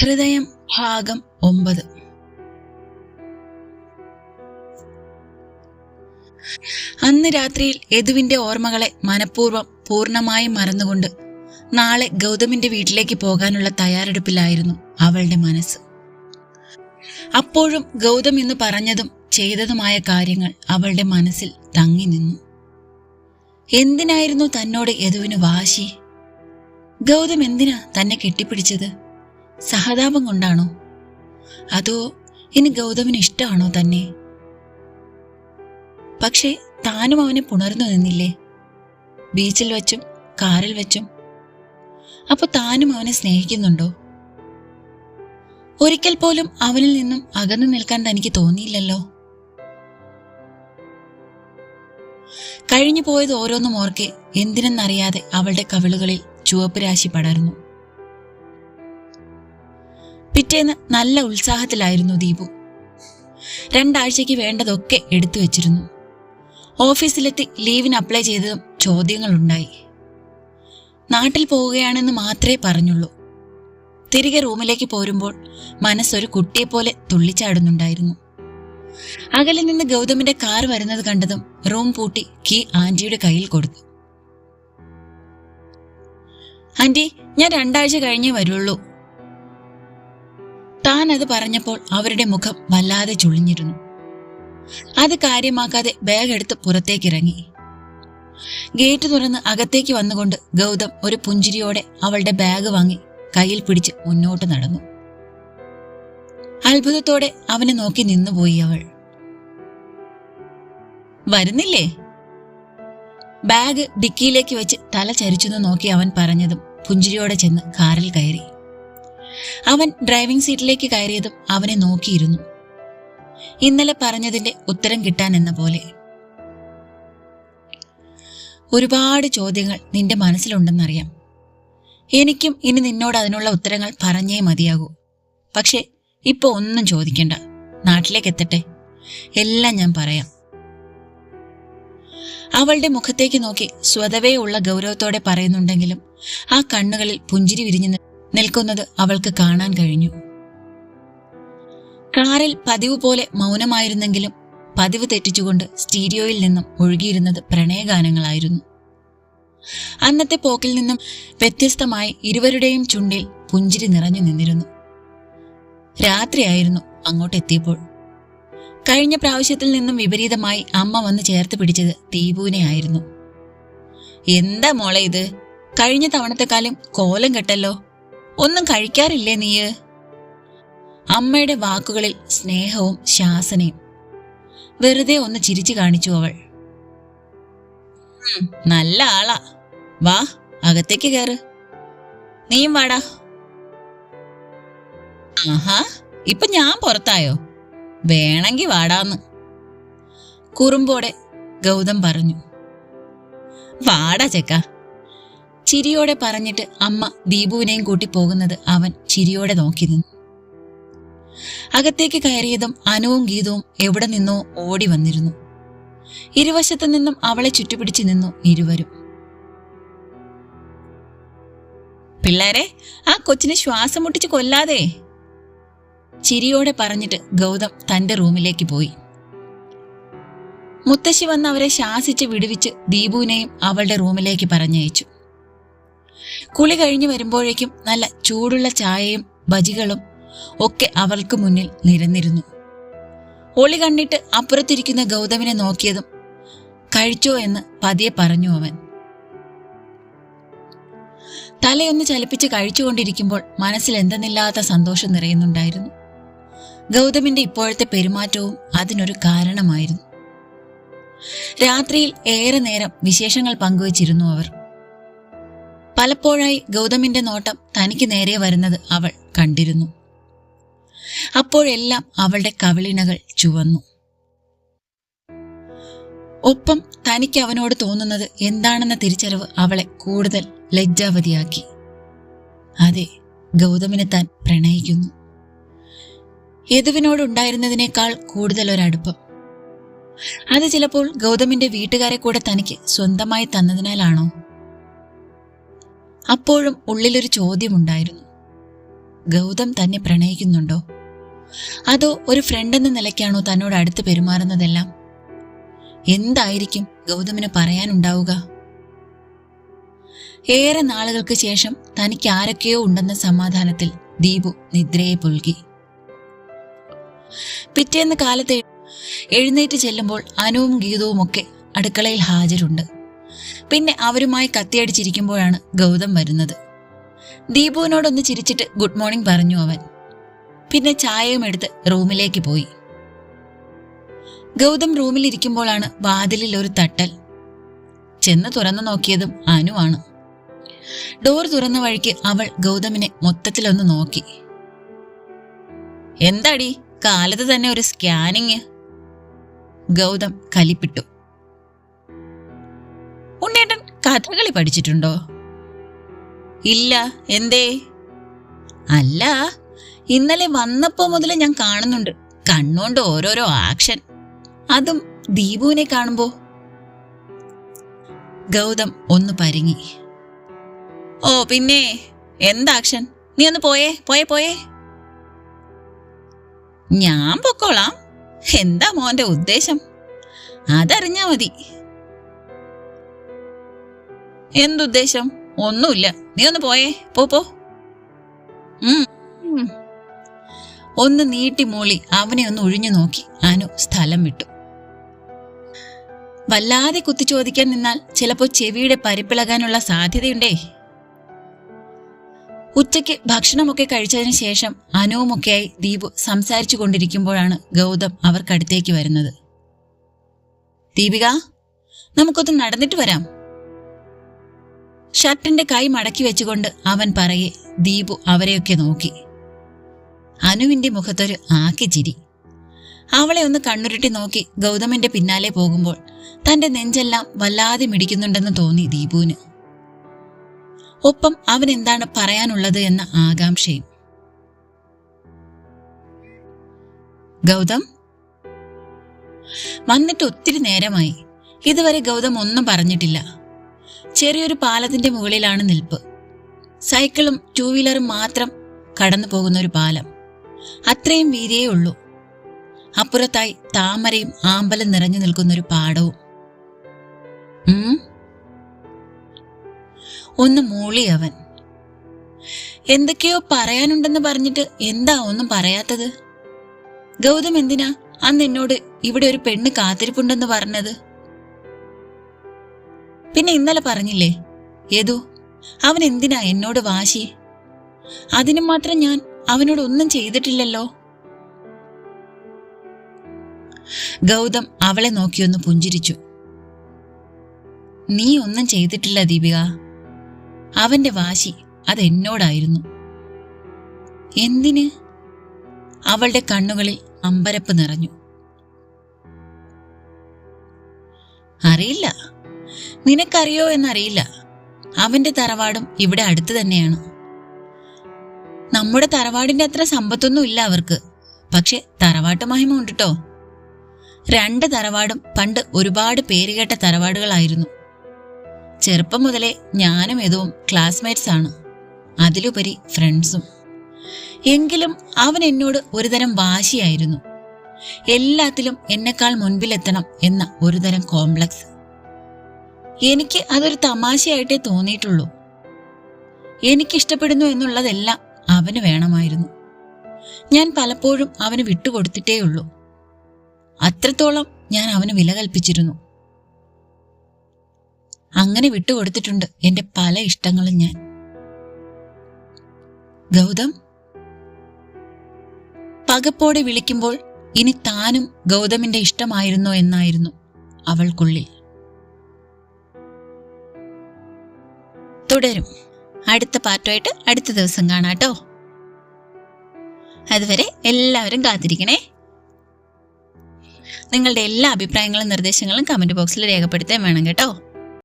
ഹൃദയം ഭാഗം ഒമ്പത്. അന്ന് രാത്രിയിൽ യദുവിന്റെ ഓർമ്മകളെ മനഃപൂർവം പൂർണമായും മറന്നുകൊണ്ട് നാളെ ഗൗതമിന്റെ വീട്ടിലേക്ക് പോകാനുള്ള തയ്യാറെടുപ്പിലായിരുന്നു അവളുടെ മനസ്സ്. അപ്പോഴും ഗൗതം എന്ന് പറഞ്ഞതും ചെയ്തതുമായ കാര്യങ്ങൾ അവളുടെ മനസ്സിൽ തങ്ങി നിന്നു. എന്തിനായിരുന്നു തന്നോട് യദുവിന് വാശി? ഗൗതം എന്തിനാ തന്നെ കെട്ടിപ്പിടിച്ചത്? സഹതാപം കൊണ്ടാണോ? അതോ ഇനി ഗൗതമിന് ഇഷ്ടമാണോ തന്നെ? പക്ഷേ താനും അവനെ പുണർന്നു നിന്നില്ലേ? ബീച്ചിൽ വച്ചും കാറിൽ വച്ചും. അപ്പൊ താനും അവനെ സ്നേഹിക്കുന്നുണ്ടോ? ഒരിക്കൽ പോലും അവനിൽ നിന്നും അകന്നു നിൽക്കാൻ തനിക്ക് തോന്നിയില്ലല്ലോ. കഴിഞ്ഞു പോയത് ഓരോന്നും ഓർക്കെ എന്തിനെന്നറിയാതെ അവളുടെ കവിളുകളിൽ ചുവപ്പ് രാശി പടർന്നു. പിറ്റേന്ന് നല്ല ഉത്സാഹത്തിലായിരുന്നു ദീപു. രണ്ടാഴ്ചയ്ക്ക് വേണ്ടതൊക്കെ എടുത്തു വെച്ചിരുന്നു. ഓഫീസിലെത്തി ലീവിന് അപ്ലൈ ചെയ്തതും ചോദ്യങ്ങളുണ്ടായി. നാട്ടിൽ പോവുകയാണെന്ന് മാത്രമേ പറഞ്ഞുള്ളൂ. തിരികെ റൂമിലേക്ക് പോരുമ്പോൾ മനസ്സൊരു കുട്ടിയെപ്പോലെ തുള്ളിച്ചാടുന്നുണ്ടായിരുന്നു. അകലിൽ നിന്ന് ഗൗതമിന്റെ കാർ വരുന്നത് കണ്ടതും റൂം പൂട്ടി കീ ആന്റിയുടെ കയ്യിൽ കൊടുത്തു. ആന്റി ഞാൻ രണ്ടാഴ്ച കഴിഞ്ഞേ വരുള്ളൂ. താൻ അത് പറഞ്ഞപ്പോൾ അവരുടെ മുഖം വല്ലാതെ ചുളിഞ്ഞിരുന്നു. അത് കാര്യമാക്കാതെ ബാഗ് എടുത്ത് പുറത്തേക്കിറങ്ങി. ഗേറ്റ് തുറന്ന് അകത്തേക്ക് വന്നുകൊണ്ട് ഗൗതം ഒരു പുഞ്ചിരിയോടെ അവളുടെ ബാഗ് വാങ്ങി കയ്യിൽ പിടിച്ച് മുന്നോട്ട് നടന്നു. അത്ഭുതത്തോടെ അവനെ നോക്കി നിന്നുപോയി അവൾ. വരുന്നില്ലേ? ബാഗ് ഡിക്കിയിലേക്ക് വെച്ച് തല ചരിച്ചെന്ന് നോക്കി അവൻ പറഞ്ഞതും പുഞ്ചിരിയോടെ ചെന്ന് കാറിൽ കയറി. അവൻ ഡ്രൈവിംഗ് സീറ്റിലേക്ക് കയറിയതും അവനെ നോക്കിയിരുന്നു. ഇന്നലെ പറഞ്ഞതിന്റെ ഉത്തരം കിട്ടാൻ എന്ന പോലെ. ഒരുപാട് ചോദ്യങ്ങൾ നിന്റെ മനസ്സിലുണ്ടെന്നറിയാം. എനിക്കും ഇനി നിന്നോട് അതിനുള്ള ഉത്തരങ്ങൾ പറഞ്ഞേ മതിയാകൂ. പക്ഷെ ഇപ്പൊ ഒന്നും ചോദിക്കണ്ട. നാട്ടിലേക്ക് എത്തട്ടെ. എല്ലാം ഞാൻ പറയാം. അവളുടെ മുഖത്തേക്ക് നോക്കി സ്വതവേ ഉള്ള ഗൗരവത്തോടെ പറയുന്നുണ്ടെങ്കിലും ആ കണ്ണുകളിൽ പുഞ്ചിരി വിരിഞ്ഞു നിൽക്കുന്നത് അവൾക്ക് കാണാൻ കഴിഞ്ഞു. കാറിൽ പതിവ് പോലെ മൗനമായിരുന്നെങ്കിലും പതിവ് തെറ്റിച്ചുകൊണ്ട് സ്റ്റീരിയോയിൽ നിന്നും ഒഴുകിയിരുന്നത് പ്രണയഗാനങ്ങളായിരുന്നു. അന്നത്തെ പോക്കിൽ നിന്നും വ്യത്യസ്തമായി ഇരുവരുടെയും ചുണ്ടിൽ പുഞ്ചിരി നിറഞ്ഞു നിന്നിരുന്നു. രാത്രിയായിരുന്നു അങ്ങോട്ടെത്തിയപ്പോൾ. കഴിഞ്ഞ പ്രാവശ്യത്തിൽ നിന്നും വിപരീതമായി അമ്മ വന്ന് ചേർത്ത് പിടിച്ചത് ദീപുവിനെ ആയിരുന്നു. എന്താ മോളെ ഇത്? കഴിഞ്ഞ തവണത്തെക്കാളും കോലം കെട്ടല്ലോ. ഒന്നും കഴിക്കാറില്ലേ നീയ്? അമ്മയുടെ വാക്കുകളിൽ സ്നേഹവും ശാസനയും. വെറുതെ ഒന്ന് ചിരിച്ചു കാണിച്ചു അവൾ. നല്ല ആളാ. വാ അകത്തേക്ക് കയറ് നീയും വാടാ. ആഹാ ഇപ്പൊ ഞാൻ പുറത്തായോ? വേണമെങ്കി വാടാന്ന്. കുറുമ്പോടെ ഗൗതം പറഞ്ഞു. വാടാ ചെക്ക. ചിരിയോടെ പറഞ്ഞിട്ട് അമ്മ ദീപുവിനെയും കൂട്ടി പോകുന്നത് അവൻ ചിരിയോടെ നോക്കി നിന്നു. അകത്തേക്ക് കയറിയതും അനുവും ഗീതവും എവിടെ നിന്നോ ഓടി വന്നിരുന്നു. ഇരുവശത്തു നിന്നും അവളെ ചുറ്റുപിടിച്ചു നിന്നു ഇരുവരും. പിള്ളേരെ ആ കൊച്ചിനെ ശ്വാസം മുട്ടിച്ച് കൊല്ലാതെ. ചിരിയോടെ പറഞ്ഞിട്ട് ഗൗതം തന്റെ റൂമിലേക്ക് പോയി. മുത്തശ്ശി വന്ന് അവരെ ശാസിച്ച് വിടുവിച്ച് ദീപുവിനെയും അവളുടെ റൂമിലേക്ക് പറഞ്ഞയച്ചു. കുളി കഴിഞ്ഞു വരുമ്പോഴേക്കും നല്ല ചൂടുള്ള ചായയും ബജികളും ഒക്കെ അവൾക്ക് മുന്നിൽ നിരന്നിരുന്നു. ഒളി കണ്ടിട്ട് അപ്പുറത്തിരിക്കുന്ന ഗൗതമിനെ നോക്കിയതും കഴിച്ചോ എന്ന് പതിയെ പറഞ്ഞു അവൻ. തലയൊന്ന് ചലിപ്പിച്ച് കഴിച്ചുകൊണ്ടിരിക്കുമ്പോൾ മനസ്സിൽ എന്തെന്നില്ലാത്ത സന്തോഷം നിറയുന്നുണ്ടായിരുന്നു. ഗൗതമിന്റെ ഇപ്പോഴത്തെ പെരുമാറ്റവും അതിനൊരു കാരണമായിരുന്നു. രാത്രിയിൽ ഏറെ നേരം വിശേഷങ്ങൾ പങ്കുവച്ചിരുന്നു അവർ. പലപ്പോഴായി ഗൗതമിന്റെ നോട്ടം തനിക്ക് നേരെ വരുന്നത് അവൾ കണ്ടിരുന്നു. അപ്പോഴെല്ലാം അവളുടെ കവിളിണകൾ ചുവന്നു. ഒപ്പം തനിക്ക് അവനോട് തോന്നുന്നത് എന്താണെന്ന തിരിച്ചറിവ് അവളെ കൂടുതൽ ലജ്ജാവതിയാക്കി. അതെ ഗൗതമിനെ താൻ പ്രണയിക്കുന്നു. യദുവിനോടുണ്ടായിരുന്നതിനേക്കാൾ കൂടുതൽ ഒരടുപ്പം. അത് ചിലപ്പോൾ ഗൗതമിന്റെ വീട്ടുകാരെ കൂടെ തനിക്ക് സ്വന്തമായി തന്നതിനാലാണോ? അപ്പോഴും ഉള്ളിലൊരു ചോദ്യമുണ്ടായിരുന്നു. ഗൗതം തന്നെ പ്രണയിക്കുന്നുണ്ടോ? അതോ ഒരു ഫ്രണ്ട് എന്ന നിലയ്ക്കാണോ തന്നോട് അടുത്ത് പെരുമാറുന്നതെല്ലാം? എന്തായിരിക്കും ഗൗതമിന് പറയാനുണ്ടാവുക? ഏറെ നാളുകൾക്ക് ശേഷം തനിക്ക് ആരൊക്കെയോ ഉണ്ടെന്ന സമാധാനത്തിൽ ദീപു നിദ്രയെ പുൽകി. പിറ്റേന്ന് കാലത്ത് എഴുന്നേറ്റ് ചെല്ലുമ്പോൾ അനുവും ഗീതവും ഒക്കെ അടുക്കളയിൽ ഹാജരുണ്ട്. പിന്നെ അവരുമായി കത്തിയടിച്ചിരിക്കുമ്പോഴാണ് ഗൗതം വരുന്നത്. ദീപുവിനോടൊന്ന് ചിരിച്ചിട്ട് ഗുഡ് മോർണിംഗ് പറഞ്ഞു അവൻ. പിന്നെ ചായയും എടുത്ത് റൂമിലേക്ക് പോയി. ഗൗതം റൂമിൽ ഇരിക്കുമ്പോഴാണ് വാതിലിൽ ഒരു തട്ടൽ. ചെന്ന് തുറന്നു നോക്കിയതും അനുവാണ് ഡോർ തുറന്ന വഴിക്ക് അവൾ ഗൗതമിനെ മൊത്തത്തിലൊന്ന് നോക്കി. എന്താടി കാലത്ത് തന്നെ ഒരു സ്കാനിങ്? ഗൗതം കലിപ്പിട്ടു. കഥകളി പഠിച്ചിട്ടുണ്ടോ? ഇല്ല എന്തേ? അല്ല ഇന്നലെ വന്നപ്പോ മുതൽ ഞാൻ കാണുന്നുണ്ട്. കണ്ണുകൊണ്ട് ഓരോരോ ആക്ഷൻ. അതും ദീപുവിനെ കാണുമ്പോ. ഗൗതം ഒന്ന് പരിങ്ങി. ഓ പിന്നെ എന്താക്ഷൻ നീ ഒന്ന് പോയേ പോയേ പോയേ. ഞാൻ പൊക്കോളാം. എന്താ മോന്റെ ഉദ്ദേശം? അതറിഞ്ഞാ മതി. എന്തുദ്ദേശം? ഒന്നുമില്ല. നീ ഒന്ന് പോയേ. പോ പോ. ഒന്ന് നീട്ടി മൂളി. അവനെ ഒന്ന് ഒഴിഞ്ഞു നോക്കി. അനു സ്ഥലം വിട്ടു. വല്ലാതെ കുത്തി ചോദിക്കാൻ നിന്നാൽ ചിലപ്പോ ചെവിയുടെ പരിപ്പിളകാനുള്ള സാധ്യതയുണ്ടേ. ഉച്ചയ്ക്ക് ഭക്ഷണമൊക്കെ കഴിച്ചതിന് ശേഷം അനുവുമൊക്കെയായി ദീപു സംസാരിച്ചു കൊണ്ടിരിക്കുമ്പോഴാണ് ഗൗതം അവർക്കടുത്തേക്ക് വരുന്നത്. ദീപിക നമുക്കൊന്ന് നടന്നിട്ട് വരാം. ഷർട്ടിന്റെ കൈ മടക്കി വെച്ചുകൊണ്ട് അവൻ പറയെ ദീപു അവരെയൊക്കെ നോക്കി. അനുവിന്റെ മുഖത്തൊരു ആക്കി ചിരി. അവളെ ഒന്ന് കണ്ണുരുട്ടി നോക്കി ഗൗതമിന്റെ പിന്നാലെ പോകുമ്പോൾ തന്റെ നെഞ്ചെല്ലാം വല്ലാതെ മിടിക്കുന്നുണ്ടെന്ന് തോന്നി ദീപുവിന്. ഒപ്പം അവൻ എന്താണ് പറയാനുള്ളത് എന്ന ആകാംക്ഷയും. ഗൗതം? വന്നിട്ട് ഒത്തിരി നേരമായി. ഇതുവരെ ഗൗതം ഒന്നും പറഞ്ഞിട്ടില്ല. ചെറിയൊരു പാലത്തിന്റെ മുകളിലാണ് നിൽപ്പ്. സൈക്കിളും ടൂ വീലറും മാത്രം കടന്നു പോകുന്ന ഒരു പാലം. അത്രയും വീതിയേ ഉള്ളൂ. അപ്പുറത്തായി താമരയും ആമ്പലും നിറഞ്ഞു നിൽക്കുന്ന ഒരു പാടവും? ഒന്ന് മൂളി അവൻ. എന്തൊക്കെയോ പറയാനുണ്ടെന്ന് പറഞ്ഞിട്ട് എന്താ ഒന്നും പറയാത്തത്? ഗൗതം എന്തിനാ അന്ന് എന്നോട് ഇവിടെ ഒരു പെണ്ണ് കാത്തിരിപ്പുണ്ടെന്ന് പറഞ്ഞത്? പിന്നെ ഇന്നലെ പറഞ്ഞില്ലേ? ഏതോ അവൻ എന്തിനാ എന്നോട് വാശി? അതിനു മാത്രം ഞാൻ അവനോട് ഒന്നും ചെയ്തിട്ടില്ലല്ലോ. ഗൗതം അവളെ നോക്കിയൊന്ന് പുഞ്ചിരിച്ചു. നീ ഒന്നും ചെയ്തിട്ടില്ല ദീപിക. അവന്റെ വാശി അതെന്നോടായിരുന്നു എന്തിന്? അവളുടെ കണ്ണുകളിൽ അമ്പരപ്പ് നിറഞ്ഞു. അറിയില്ല. നിനക്കറിയോ എന്നറിയില്ല. അവന്റെ തറവാടും ഇവിടെ അടുത്ത് തന്നെയാണ്. നമ്മുടെ തറവാടിന്റെ അത്ര സമ്പത്തൊന്നും ഇല്ല അവർക്ക്. പക്ഷെ തറവാട്ട് മഹിമ ഉണ്ട് രണ്ട് തറവാടും പണ്ട് ഒരുപാട് പേരുകേട്ട തറവാടുകളായിരുന്നു. ചെറുപ്പം മുതലേ ഞാനും യദുവും ക്ലാസ്മേറ്റ്സ് ആണ്. അതിലുപരി ഫ്രണ്ട്സും എങ്കിലും അവൻ എന്നോട് ഒരുതരം വാശിയായിരുന്നു. എല്ലാത്തിലും എന്നെക്കാൾ മുൻപിലെത്തണം എന്ന ഒരുതരം കോംപ്ലക്സ് എനിക്ക് അതൊരു തമാശയായിട്ടേ തോന്നിയിട്ടുള്ളൂ. എനിക്കിഷ്ടപ്പെടുന്നു എന്നുള്ളതെല്ലാം അവന് വേണമായിരുന്നു. ഞാൻ പലപ്പോഴും അവന് വിട്ടുകൊടുത്തിട്ടേയുള്ളൂ. അത്രത്തോളം ഞാൻ അവന് വില കൽപ്പിച്ചിരുന്നു. അങ്ങനെ വിട്ടുകൊടുത്തിട്ടുണ്ട് എന്റെ പല ഇഷ്ടങ്ങളും ഞാൻ. ഗൗതം? പകപ്പോടെ വിളിക്കുമ്പോൾ ഇനി താനും ഗൗതമിന്റെ ഇഷ്ടമായിരുന്നോ എന്നായിരുന്നു അവൾക്കുള്ളിൽ. തുടരും. അടുത്ത പാർട്ടുമായിട്ട് അടുത്ത ദിവസം കാണാട്ടോ അതുവരെ എല്ലാവരും കാത്തിരിക്കണേ. നിങ്ങളുടെ എല്ലാ അഭിപ്രായങ്ങളും നിർദ്ദേശങ്ങളും കമന്റ് ബോക്സിൽ രേഖപ്പെടുത്താൻ വേണം കേട്ടോ.